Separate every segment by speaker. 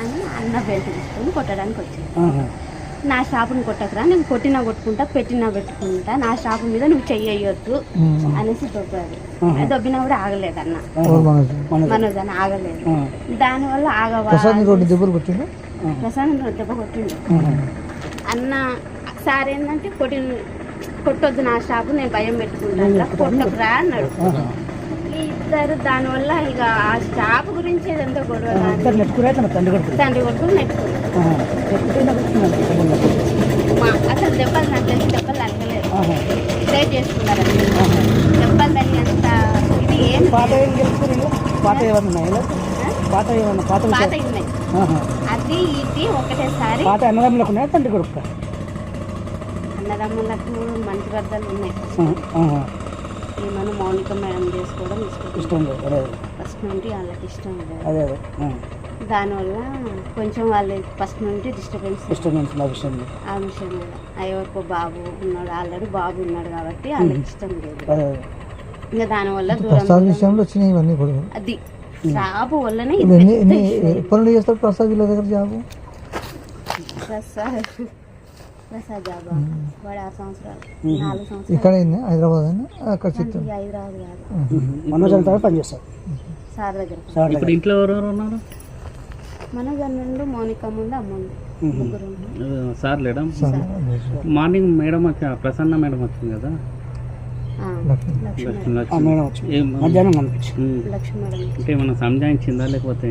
Speaker 1: అని అన్న బెల్ట్ తీసుకొని కొట్టడానికి వచ్చింది. నా షాపుని కొట్టకురా నేను కొట్టినా కొట్టుకుంటా పెట్టినా పెట్టుకుంటా నా షాపు మీద నువ్వు చెయ్యొద్దు అనేసి దొబ్బాడు.
Speaker 2: ఆహా.
Speaker 1: దొబ్బినా కూడా ఆగలేదు అన్న. మనోజ్. అని ఆగలేదు. దానివల్ల ఆగవా
Speaker 3: ప్రసాద్ దెబ్బలు కొట్టిండు?
Speaker 1: దెబ్బ కొట్టిండు. అన్న సార్ ఏంటంటే కొట్టి కొట్టొద్దు నా షాపు నేను భయం పెట్టుకుంటా కొట్టకురా అన్నాడు. ఇద్దరు దానివల్ల ఇక ఆ షాప్ గురించి ఏదంతా గొడవ
Speaker 2: ఇద్దరు నెట్టుకురా తండ్రి కొడుకు.
Speaker 1: తండ్రి నెట్టుకున్నారు. మా అసలు దెబ్బలు నాకు తెలిసి దెబ్బలు తగ్గలేదు. సేవ్ చేసుకున్నారు. దెబ్బలు తగినంత ఇది ఏం
Speaker 2: పాత ఏం పాత ఏమన్నా ఉన్నాయా? పాత ఏమన్నా పాత
Speaker 1: పాత? ఉన్నాయి. అది ఇది ఒకటేసారి.
Speaker 2: పాత అన్నదమ్ములకు ఉన్నాయా తండ్రి కొడుకు
Speaker 1: అన్నదమ్ములకు మంచి వద్దలు ఉన్నాయి.
Speaker 2: ఆహా.
Speaker 1: ఏమన్నా మౌనిక మేడం చేసుకోవడం ఇష్టం
Speaker 2: ఇష్టం లేదు
Speaker 1: ఫస్ట్ నుండి వాళ్ళకి ఇష్టం లేదు.
Speaker 2: అదే అదే. ఆ.
Speaker 1: దానివల్ల కొంచెం వాళ్ళు ఫస్ట్ నుండి డిస్టర్బెన్స్
Speaker 2: నుంచి నా విషయం.
Speaker 1: ఆ విషయం ఎవరికో బాబు ఉన్నాడు ఆల్రెడీ బాబు ఉన్నాడు కాబట్టి వాళ్ళకి ఇష్టం లేదు. ఇంకా దానివల్ల దూరం
Speaker 3: విషయంలో వచ్చినాయి ఇవన్నీ కూడా.
Speaker 1: అది. షాపు వల్లనే
Speaker 3: ఎన్ని ఎన్ని పనులు చేస్తారు ప్రసాద్ వీళ్ళ దగ్గర జాబు?
Speaker 1: ప్రసాద్. ప్రసాద్ జాబా వాడు ఆరు సంవత్సరాలు నాలుగు సంవత్సరాలు.
Speaker 3: ఇక్కడ హైదరాబాద్ అక్కడ
Speaker 1: హైదరాబాద్ కాదు.
Speaker 2: మనోజ్ అంతా పనిచేస్తారు
Speaker 1: సార్ దగ్గర.
Speaker 2: సార్
Speaker 4: ఇప్పుడు ఇంట్లో ఎవరెవరు ఉన్నారు?
Speaker 1: మన నుండి మౌనిక ముందు
Speaker 4: సార్ లేడా? మార్నింగ్ మేడం వచ్చి ప్రసన్న మేడం వచ్చింది కదా? అంటే ఏమన్నా సంజాయించిందా లేకపోతే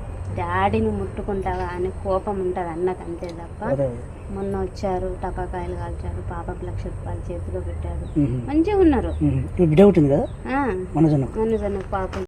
Speaker 1: డాడీని ముట్టుకుంటావా అనే కోపం ఉంటుంది అన్నకు అంతే తప్ప మొన్న వచ్చారు టపాకాయలు కాల్చారు పాపకు లక్ష రూపాయలు చేతిలో పెట్టాడు
Speaker 2: ఉహు.
Speaker 1: మంచిగా ఉన్నారు.
Speaker 2: కదా?
Speaker 1: మనోజ్ అన్న పాపం